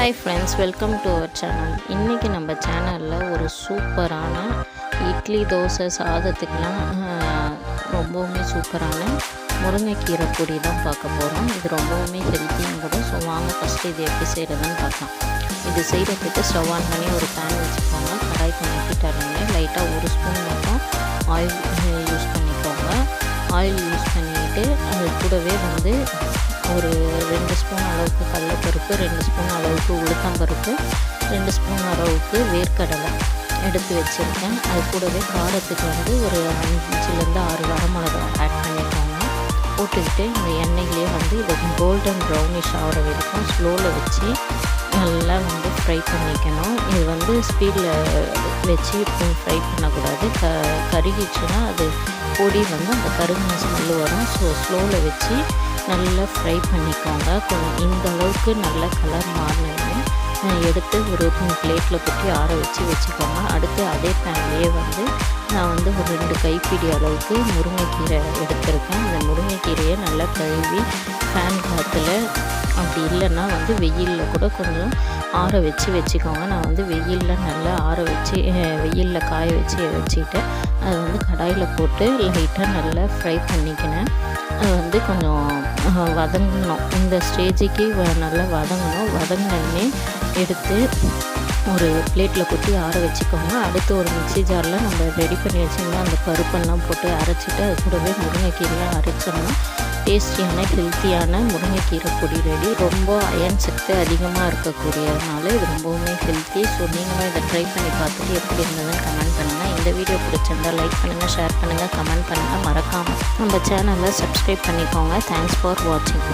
Hi friends welcome to our channel இன்றைக்கி நம்ம சேனலில் ஒரு சூப்பரான இட்லி தோசை சாதத்துக்கெலாம் ரொம்பவுமே சூப்பரான முருங்கைக்கீரை பொடி தான் பார்க்க போகிறோம் இது ரொம்பவுமே ஹெல்த்தியும் கூட ஸோ வாங்க ஃபஸ்ட்டு இது எப்படி செய்கிறதுன்னு பார்க்கலாம். இது செய்கிறதுக்கு ஸ்டவ் ஆன் பண்ணி ஒரு பேன் வச்சுக்கோங்க. கடாய் பண்ணிக்கிட்டாருங்க லைட்டாக ஒரு ஸ்பூன் மட்டும் ஆயில் யூஸ் பண்ணிக்கோங்க. ஆயில் யூஸ் பண்ணிவிட்டு அது கூடவே வந்து ஒரு ரெண்டு ஸ்பூன் அளவுக்கு கடலைப்பருப்பு ரெண்டு ஸ்பூன் அளவுக்கு உளுத்தம்பருப்பு ரெண்டு ஸ்பூன் அளவுக்கு வேர்க்கடலை எடுத்து வச்சுருக்கேன். அது கூடவே காரத்துக்கு வந்து ஒரு அஞ்சுலேருந்து ஆறு வரமிளகா ஆட் பண்ணிக்கோங்க. போட்டுக்கிட்டு இந்த எண்ணெயிலே வந்து இது கோல்டன் ப்ரௌனிஷ் ஆகிற வரைக்கும் ஸ்லோவில் வச்சு நல்லா வந்து ஃப்ரை பண்ணிக்கணும். இது வந்து ஸ்பீடில் வச்சு ஃப்ரை பண்ணக்கூடாது. க கருகிச்சுன்னா அது பொடி வந்து அந்த கருகின ஸ்மெல் வரும். ஸோ ஸ்லோவில் வச்சு நல்லா ஃப்ரை பண்ணிக்கோங்க. கொஞ்சம் இந்த அளவுக்கு நல்ல கலர் மாறினேன் எடுத்து ஒரு பிளேட்டில் கொட்டி ஆற வச்சு வச்சுக்கோங்க. அடுத்து அதே பேன்லேயே வந்து நான் வந்து ஒரு ரெண்டு கைப்பிடி அளவுக்கு முருங்கைக்கீரை எடுத்திருக்கேன். அந்த முருங்கைக்கீரையை நல்லா கழுவி ஃபேன் அப்படி இல்லைன்னா வந்து வெயிலில் கூட கொஞ்சம் ஆற வச்சு வச்சுக்கோங்க. நான் வந்து வெயிலில் நல்லா ஆற வச்சு வெயிலில் காய வச்சு வச்சுக்கிட்டு அதை வந்து கடாயில் போட்டு லைட்டாக நல்லா ஃப்ரை பண்ணிக்கினேன். அது வந்து கொஞ்சம் வதங்கணும். இந்த ஸ்டேஜுக்கு வ- நல்லா வதங்கணும். வதங்கினதுமே எடுத்து ஒரு பிளேட்டில் கொட்டி ஆற வச்சுக்கோங்க. அடுத்து ஒரு மிக்சி ஜாரில் நம்ம ரெடி பண்ணி வச்சுருந்தோம் அந்த பருப்பெல்லாம் போட்டு அரைச்சிட்டு அது கூடவே முருங்கைக்கீரையாக அரைச்சோம்னா டேஸ்டியான ஹெல்த்தியான முருங்கைக்கீரை பொடி ரெடி ரொம்ப அயன் சத்து அதிகமாக இருக்கக்கூடியதுனால இது ரொம்பவுமே ஹெல்த்தி ஸோ நீங்களும் இதை ட்ரை பண்ணி பார்த்துட்டு எப்படி இருந்ததுன்னு கமெண்ட் பண்ணுங்கள் இந்த வீடியோ பிடிச்சிருந்தால் லைக் பண்ணுங்கள் ஷேர் பண்ணுங்கள் கமெண்ட் பண்ணுங்கள் மறக்காமல் நம்ம சேனலை சப்ஸ்கிரைப் பண்ணிக்கோங்க. தேங்க்ஸ் ஃபார் வாட்சிங்